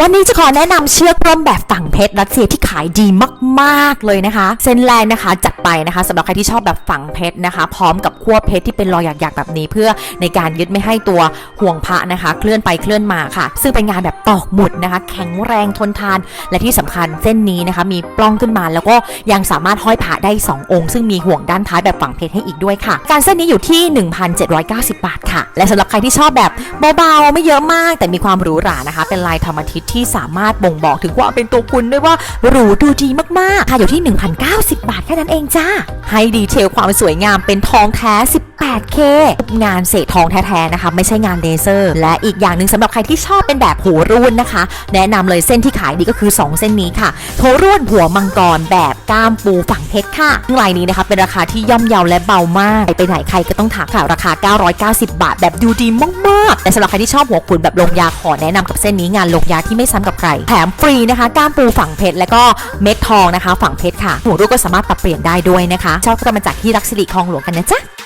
วันนี้จะขอแนะนำเชือกร่มแบบฝังเพชรรัสเซียที่ขายดีมากๆเลยนะคะ เส้นแรกนะคะจัดไปนะคะสำหรับใครที่ชอบแบบฝังเพชรนะคะ พร้อมกับขั้วเพชรที่เป็นรอยหยักๆแบบนี้ เพื่อในการยึดไม่ให้ตัวห่วงพระนะคะ เคลื่อนไปเคลื่อนมาค่ะ ซึ่งเป็นงานแบบตอกหมุดนะคะ แข็งแรงทนทาน และที่สำคัญเส้นนี้นะคะ มีปล้องขึ้นมาแล้วก็ยังสามารถห้อยพระได้ 2 องค์ ซึ่งมีห่วงด้านท้ายแบบฝังเพชรให้อีกด้วยค่ะ การเส้นนี้อยู่ที่ 1,790 บาทค่ะ และสำหรับใครที่ชอบแบบเบาๆไม่เยอะมาก แต่มีความหรูหรานะคะ เป็นลายธรรมทิศที่สามารถบ่งบอกถึงความเป็นตัวคุณด้วยว่าหรูดูดีมากๆค่ะอยู่ที่ 1,090 บาทแค่นั้นเองจ้า ให้ดีเทลความสวยงามเป็นทองแท้ 8K งานเศษทองแท้ๆนะคะ ไม่ใช่งานเลเซอร์ และอีกอย่างหนึ่งสำหรับใครที่ชอบเป็นแบบหัวรุ่นนะคะ แนะนำเลยเส้นที่ขายดีก็คือ 2 เส้นนี้ค่ะโทรุ่นหัวมังกรแบบก้ามปูฝั่งเพชรค่ะซึ่งลายนี้นะคะเป็นราคาที่ย่อมเยาและเบามาก ไปไหนใครก็ต้องถักค่ะราคา 990 บาท แบบดูดีมากๆ แต่สำหรับใครที่ชอบหัวขุนแบบลงยาขอแนะนำกับเส้นนี้งานลงยาที่ไม่ซ้ำกับใคร แถมฟรีนะคะก้ามปูฝั่งเพชรและก็เม็ดทองนะคะ ฝั่งเพชรค่ะหัวรุ่นก็สามารถปรับเปลี่ยนได้ด้วยนะคะชอบก็มาจากที่รักสิริคลองหลวงกันนะจ๊ะ